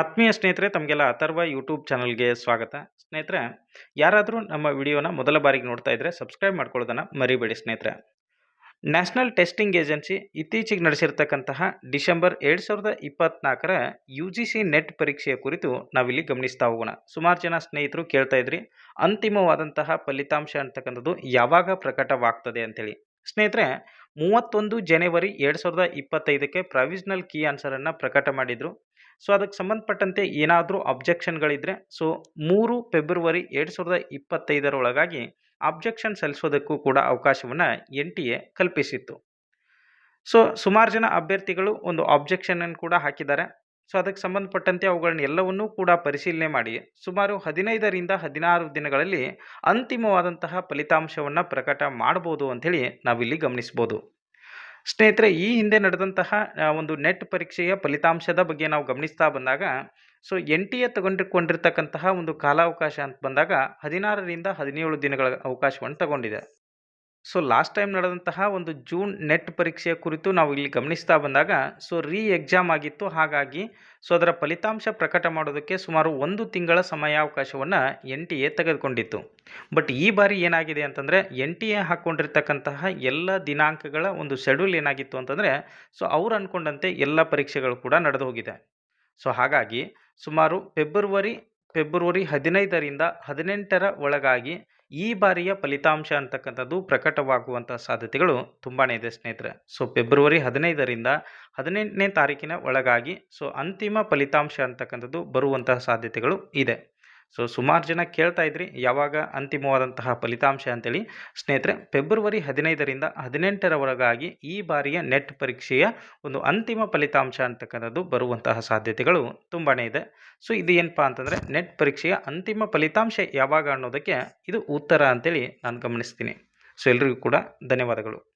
ಆತ್ಮೀಯ ಸ್ನೇಹಿತರೆ, ತಮಗೆಲ್ಲ ಅಥರ್ವ ಯೂಟ್ಯೂಬ್ ಚಾನಲ್ಗೆ ಸ್ವಾಗತ. ಸ್ನೇಹಿತರೆ, ಯಾರಾದರೂ ನಮ್ಮ ವಿಡಿಯೋನ ಮೊದಲ ಬಾರಿಗೆ ನೋಡ್ತಾ ಇದ್ದರೆ ಸಬ್ಸ್ಕ್ರೈಬ್ ಮಾಡ್ಕೊಳ್ಳೋದನ್ನು ಮರಿಬೇಡಿ ಸ್ನೇಹಿತರೆ. ನ್ಯಾಷನಲ್ ಟೆಸ್ಟಿಂಗ್ ಏಜೆನ್ಸಿ ಇತ್ತೀಚೆಗೆ ನಡೆಸಿರ್ತಕ್ಕಂತಹ ಡಿಸೆಂಬರ್ ಎರಡು ಸಾವಿರದ ಇಪ್ಪತ್ನಾಲ್ಕರ ಯು ಜಿ ಸಿ ನೆಟ್ ಪರೀಕ್ಷೆಯ ಕುರಿತು ನಾವಿಲ್ಲಿ ಗಮನಿಸ್ತಾ ಹೋಗೋಣ. ಸುಮಾರು ಜನ ಸ್ನೇಹಿತರು ಕೇಳ್ತಾ ಇದ್ರಿ, ಅಂತಿಮವಾದಂತಹ ಫಲಿತಾಂಶ ಅಂತಕ್ಕಂಥದ್ದು ಯಾವಾಗ ಪ್ರಕಟವಾಗ್ತದೆ ಅಂತೇಳಿ. ಸ್ನೇಹಿತರೆ, ಮೂವತ್ತೊಂದು ಜನವರಿ ಎರಡು ಸಾವಿರದ ಇಪ್ಪತ್ತೈದಕ್ಕೆ ಪ್ರಾವಿಷನಲ್ ಕೀ ಆನ್ಸರನ್ನು ಪ್ರಕಟ ಮಾಡಿದರು. ಸೊ, ಅದಕ್ಕೆ ಸಂಬಂಧಪಟ್ಟಂತೆ ಏನಾದರೂ ಅಬ್ಜೆಕ್ಷನ್ಗಳಿದ್ದರೆ ಸೊ, ಮೂರು ಫೆಬ್ರವರಿ ಎರಡು ಸಾವಿರದ ಇಪ್ಪತ್ತೈದರ ಒಳಗಾಗಿ ಅಬ್ಜೆಕ್ಷನ್ ಸಲ್ಲಿಸೋದಕ್ಕೂ ಕೂಡ ಅವಕಾಶವನ್ನು ಎನ್ ಟಿ ಎ ಕಲ್ಪಿಸಿತ್ತು. ಸೊ, ಸುಮಾರು ಜನ ಅಭ್ಯರ್ಥಿಗಳು ಒಂದು ಆಬ್ಜೆಕ್ಷನನ್ನು ಕೂಡ ಹಾಕಿದ್ದಾರೆ. ಸೊ, ಅದಕ್ಕೆ ಸಂಬಂಧಪಟ್ಟಂತೆ ಅವುಗಳನ್ನ ಎಲ್ಲವನ್ನೂ ಕೂಡ ಪರಿಶೀಲನೆ ಮಾಡಿ, ಸುಮಾರು ಹದಿನೈದರಿಂದ ಹದಿನಾರು ದಿನಗಳಲ್ಲಿ ಅಂತಿಮವಾದಂತಹ ಫಲಿತಾಂಶವನ್ನು ಪ್ರಕಟ ಮಾಡ್ಬೋದು ಅಂಥೇಳಿ ನಾವಿಲ್ಲಿ ಗಮನಿಸ್ಬೋದು. ಸ್ನೇಹಿತರೆ, ಈ ಹಿಂದೆ ನಡೆದಂತಹ ಒಂದು ನೆಟ್ ಪರೀಕ್ಷೆಯ ಫಲಿತಾಂಶದ ಬಗ್ಗೆ ನಾವು ಗಮನಿಸ್ತಾ ಬಂದಾಗ, ಸೊ, ಎನ್ ಟಿ ಎ ತಗೊಂಡಿಕೊಂಡಿರ್ತಕ್ಕಂತಹ ಒಂದು ಕಾಲಾವಕಾಶ ಅಂತ ಬಂದಾಗ, ಹದಿನಾರರಿಂದ ಹದಿನೇಳು ದಿನಗಳ ಅವಕಾಶವನ್ನು ತಗೊಂಡಿದೆ. ಸೊ ಲಾಸ್ಟ್ ಟೈಮ್ ನಡೆದಂತಹ ಒಂದು ಜೂನ್ ನೆಟ್ ಪರೀಕ್ಷೆಯ ಕುರಿತು ನಾವು ಇಲ್ಲಿ ಗಮನಿಸ್ತಾ ಬಂದಾಗ ಸೊ ರೀ ಎಕ್ಸಾಮ್ ಆಗಿತ್ತು. ಹಾಗಾಗಿ ಸೊ ಅದರ ಫಲಿತಾಂಶ ಪ್ರಕಟ ಮಾಡೋದಕ್ಕೆ ಸುಮಾರು ಒಂದು ತಿಂಗಳ ಸಮಯಾವಕಾಶವನ್ನು ಎನ್ ಟಿ ಎ ತೆಗೆದುಕೊಂಡಿತ್ತು. ಬಟ್ ಈ ಬಾರಿ ಏನಾಗಿದೆ ಅಂತಂದರೆ, ಎನ್ ಟಿ ಎ ಹಾಕ್ಕೊಂಡಿರ್ತಕ್ಕಂತಹ ಎಲ್ಲ ದಿನಾಂಕಗಳ ಒಂದು ಶೆಡ್ಯೂಲ್ ಏನಾಗಿತ್ತು ಅಂತಂದರೆ ಸೊ ಅವ್ರು ಅಂದ್ಕೊಂಡಂತೆ ಎಲ್ಲ ಪರೀಕ್ಷೆಗಳು ಕೂಡ ನಡೆದು ಹೋಗಿದೆ. ಸೊ ಹಾಗಾಗಿ, ಸುಮಾರು ಫೆಬ್ರವರಿ ಫೆಬ್ರವರಿ ಹದಿನೈದರಿಂದ ಹದಿನೆಂಟರ ಒಳಗಾಗಿ ಈ ಬಾರಿಯ ಫಲಿತಾಂಶ ಅಂತಕ್ಕಂಥದ್ದು ಪ್ರಕಟವಾಗುವಂಥ ಸಾಧ್ಯತೆಗಳು ತುಂಬಾ ಇದೆ ಸ್ನೇಹಿತರೆ. ಸೊ ಫೆಬ್ರವರಿ ಹದಿನೈದರಿಂದ ಹದಿನೆಂಟನೇ ತಾರೀಕಿನ ಒಳಗಾಗಿ ಸೊ ಅಂತಿಮ ಫಲಿತಾಂಶ ಅಂತಕ್ಕಂಥದ್ದು ಬರುವಂತಹ ಸಾಧ್ಯತೆಗಳು ಇದೆ. ಸೊ ಸುಮಾರು ಜನ ಕೇಳ್ತಾ ಇದ್ರಿ, ಯಾವಾಗ ಅಂತಿಮವಾದಂತಹ ಫಲಿತಾಂಶ ಅಂತೇಳಿ. ಸ್ನೇಹಿತರೆ, ಫೆಬ್ರವರಿ ಹದಿನೈದರಿಂದ ಹದಿನೆಂಟರವರೆಗಾಗಿ ಈ ಬಾರಿಯ ನೆಟ್ ಪರೀಕ್ಷೆಯ ಒಂದು ಅಂತಿಮ ಫಲಿತಾಂಶ ಅಂತಕ್ಕಂಥದ್ದು ಬರುವಂತಹ ಸಾಧ್ಯತೆಗಳು ತುಂಬಾ ಇದೆ. ಸೊ ಇದು ಏನಪ್ಪ ಅಂತಂದರೆ, ನೆಟ್ ಪರೀಕ್ಷೆಯ ಅಂತಿಮ ಫಲಿತಾಂಶ ಯಾವಾಗ ಅನ್ನೋದಕ್ಕೆ ಇದು ಉತ್ತರ ಅಂತೇಳಿ ನಾನು ಗಮನಿಸ್ತೀನಿ. ಸೊ ಎಲ್ರಿಗೂ ಕೂಡ ಧನ್ಯವಾದಗಳು.